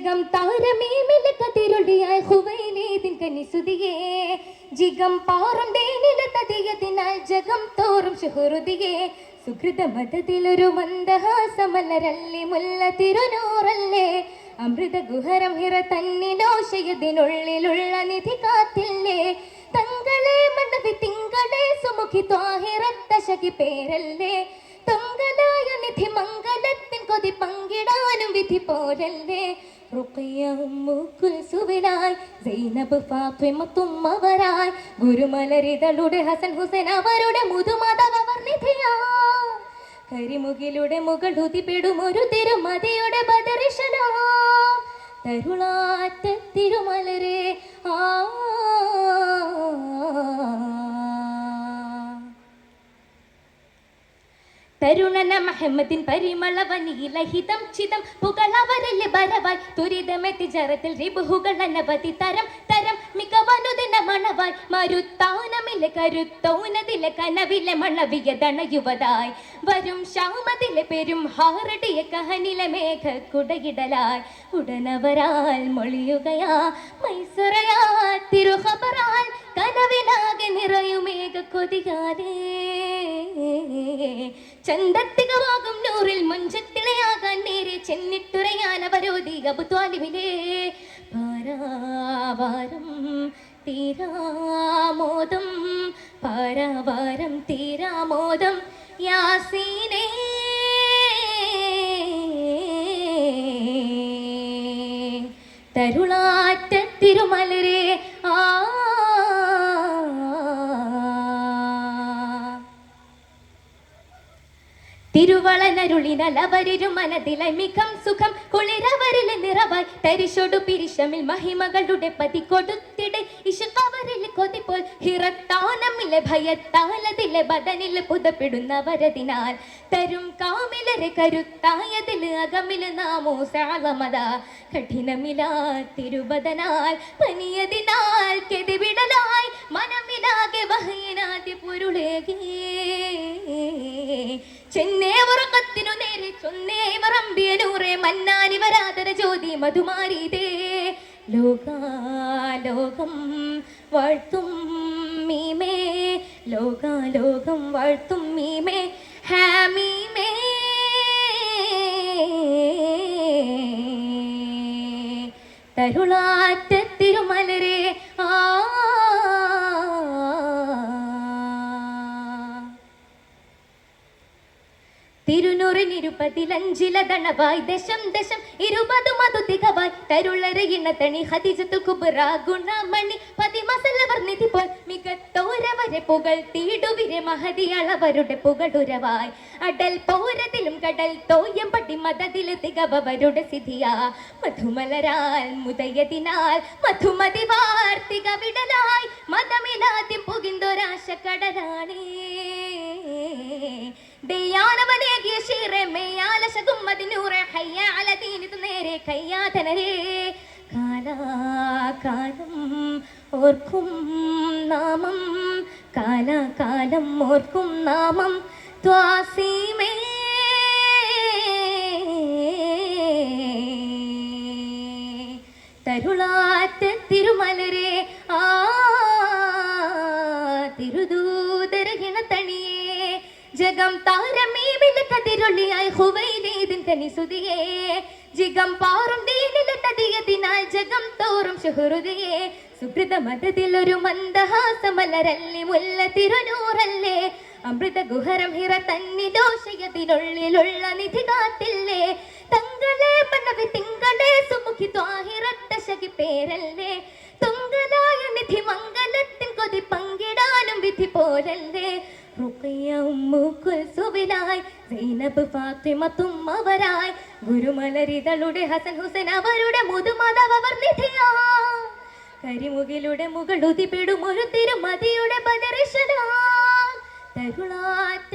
ജിഗം താരമീമിലെ കതിരൊളിയായി ഹുവൈലേതിൻ കനിസുതിയേ. ജിഗം പാറുണ്ടേ നിലതതിയതിനാൽ ജഗം തോറും ശുഹൃതിയേ. സുഹൃത മതത്തിലൊരു മന്ദഹാസമലരല്ലി മുല്ല തിരുനൂറല്ലേ. അമൃത ഗുഹരം ഹിറ തന്നിലോശയതിനുള്ളിലുള്ള നിധി കാത്തില്ലേ. തങ്കളെ മണ്ഡവി തിങ്കളെ സുമുഖി ത്വാഹിറത്തശകി പേരല്ലേ. തൊങ്കലായ നിധി മംഗലത്തിൻ കൊതി പങ്കിടാനും വിധി പോലല്ലേ ുസുവിനായി സൈനബ് ഫാത്തിമത്തും അവരായി. ഗുരുമലരിതളുടെ ഹസൻ ഹുസൈൻ അവരുടെ കരിമുകിലുടെ മുകൾ ഒരു തിരുമതിയുടെ തരുളാറ്റ തിരുമലരെ തരുണന മഹമ്മദിൻ പരിമളവനിലഹിതം ചിതം. പുകളവരിലെ ബരവായ് തുരിതമെത്തി ജറത്തിൽ റിബുഹുകൾ അനവധി തരം തരം. മികവനുദിന മണവായ് മരുത്താനമിലെ കരുത്തൗനതിലെ കനവിലെ മണവിയ ദണയുവതായി. വരും ശ്യാമതിലെ പെരും ഹാറടിയ കഹനിലെ മേഘ കുടകിടലായി ഉടനവരാൽ മൊഴിയുകയാ മൈസറയാ തിരുഹബറാൽ കനവിനാകെ നിറയുമേഘ കൊതിയാലേ ചന്തത്തികമാകും നൂറിൽ മഞ്ചത്തിളയാകാൻ നേരെ ചെന്നിട്ടുറയാൻ അവരോധി അബുത്വാലിമിലേ പാരാവാരം തീരാമോദം പാരാവാരം തീരാമോദം യാസീനേ തരുളാറ്റ തിരുമലരെ ആ തിരുവളനരുളിനലവരിരും മനതിലെ മികം സുഖം കുളിരവരിലെ നിറവായി. തരിശൊടു പിരിശമിൽ മഹിമകളുടെ പതി കൊടുത്തിടെ ഇഷുക്കവരിൽ കൊതിപ്പോൾ ഹിറത്താനമിലെ ഭയത്താലതിലെ ബദനിൽ പുതപ്പെടുന്നവരതിനാൽ. തരും കാമിലരെ കരുത്തായതിൽ അകമിൽ നാമോ സാളമത കഠിനമിലാ തിരുബദനാൽ പനിയതിനാൽ കെതിവിടലായി. മനമിലാകെ വഹയനാദ്യ പൊരുളേകേ. നേരെ ചൊന്നേ വറമ്പിയ നൂറെ മന്നാനി വരാതര ജ്യോതി മധുമാരിതേ. ലോകാലോകം വാഴ്ത്തും മീമേ. ലോകാലോകം വാഴ്ത്തും മീമേ. ഹാമീമേ തരുളാറ്റ തിരുനൂറിനിരുപതിലഞ്ചില ദണവായി ദശം ദശം ഇരുപത് മധു തികവായ് തരുളര തണി ഹതിജത്തു കുബറ ഗുണമണി പതിമസലവർ പോൽ മികത്തോരവരെ പുകൾ തീടുവിരെ മഹതി പുകടുരവായ് അടൽ പോരതിലും കടൽ തോയം പടി മതതിൽ തികവരുടെ സിധിയാ. മധുമലരാൽ മുതയതിനാൽ മധുമതി നേരെ കയ്യാതനരേ കാലാകാലം ഓർക്കും നാമം. കാലാകാലം ഓർക്കും നാമം. ത്വാസീമേ. തരുളാറ്റ തിരുമലരെ ആ ജഗം ഹുവൈലേതിൻ കനിസുതിയേ ജിഗം പാറും ദീനിലെ ജഗം തോറും ഷുഹൃദയേ സുഹൃത മതത്തിലൊരു മന്ദഹാസമലരല്ലി മുല്ല തിരുനൂറല്ലേ. അമൃത ഗുഹരം ഹിറ തന്നി ദോഷയത്തിനുള്ളിലുള്ള നിധി കാത്തില്ലേ തങ്ങളെ പണവി തിങ്കളെ സുമുഖി ത്വാഹിറത്ത ശകി പേരല്ലേ. തുങ്കലായ നിധി മംഗലത്തിൻ കൊതി പങ്കിടാനും വിധി പോരല്ലേ. റുഖിയ സൈനബ് അവരായി ഗുരുമലരിതളുടെ ഹസൻ ഹുസൈൻ അവരുടെ മുതുമാതാവ് അവർ നിധിയാ കരിമുകിലുടെ ഒരു തിരുമതിയുടെ ബദറിശലാ തരുളാറ്റ